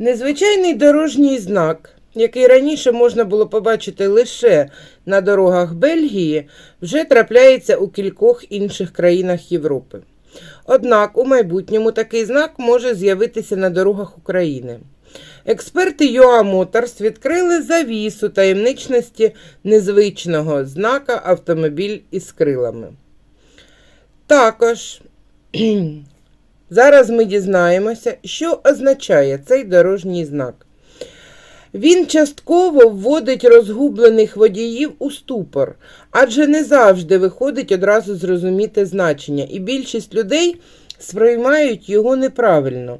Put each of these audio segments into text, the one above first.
Незвичайний дорожній знак, який раніше можна було побачити лише на дорогах Бельгії, вже трапляється у кількох інших країнах Європи. Однак у майбутньому такий знак може з'явитися на дорогах України. Експерти UA Motors відкрили завісу таємничності незвичного знака автомобіль із крилами. Також зараз ми дізнаємося, що означає цей дорожній знак. Він частково вводить розгублених водіїв у ступор, адже не завжди виходить одразу зрозуміти значення, і більшість людей сприймають його неправильно.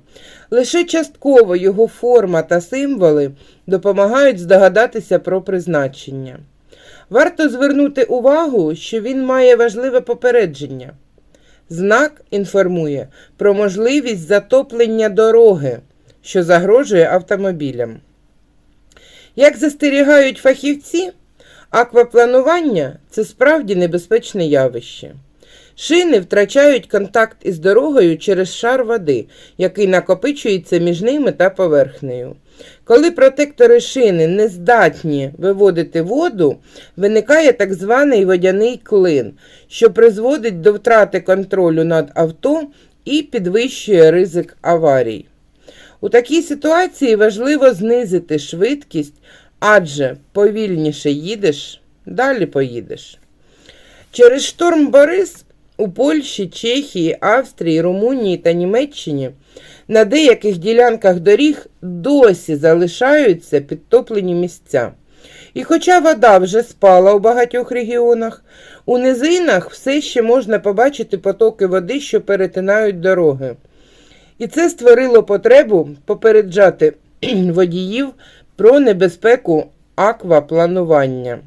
Лише частково його форма та символи допомагають здогадатися про призначення. Варто звернути увагу, що він має важливе попередження. Знак інформує про можливість затоплення дороги, що загрожує автомобілям. Як застерігають фахівці, аквапланування це справді небезпечне явище. Шини втрачають контакт із дорогою через шар води, який накопичується між ними та поверхнею. Коли протектори шини не здатні виводити воду, виникає так званий водяний клин, що призводить до втрати контролю над авто і підвищує ризик аварій. У такій ситуації важливо знизити швидкість, адже повільніше їдеш, далі поїдеш. Через шторм Борис у Польщі, Чехії, Австрії, Румунії та Німеччині на деяких ділянках доріг досі залишаються підтоплені місця. І хоча вода вже спала у багатьох регіонах, у низинах все ще можна побачити потоки води, що перетинають дороги. І це створило потребу попереджати водіїв про небезпеку аквапланування.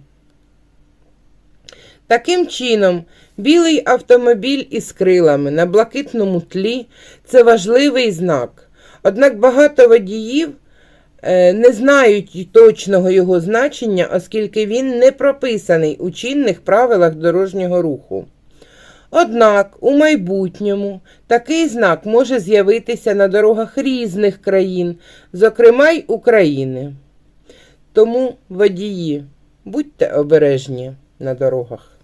Таким чином, білий автомобіль із крилами на блакитному тлі це важливий знак. Однак багато водіїв е, не знають точного його значення, оскільки він не прописаний у чинних правилах дорожнього руху. Однак у майбутньому такий знак може з'явитися на дорогах різних країн, зокрема й України. Тому водії, будьте обережні на дорогах.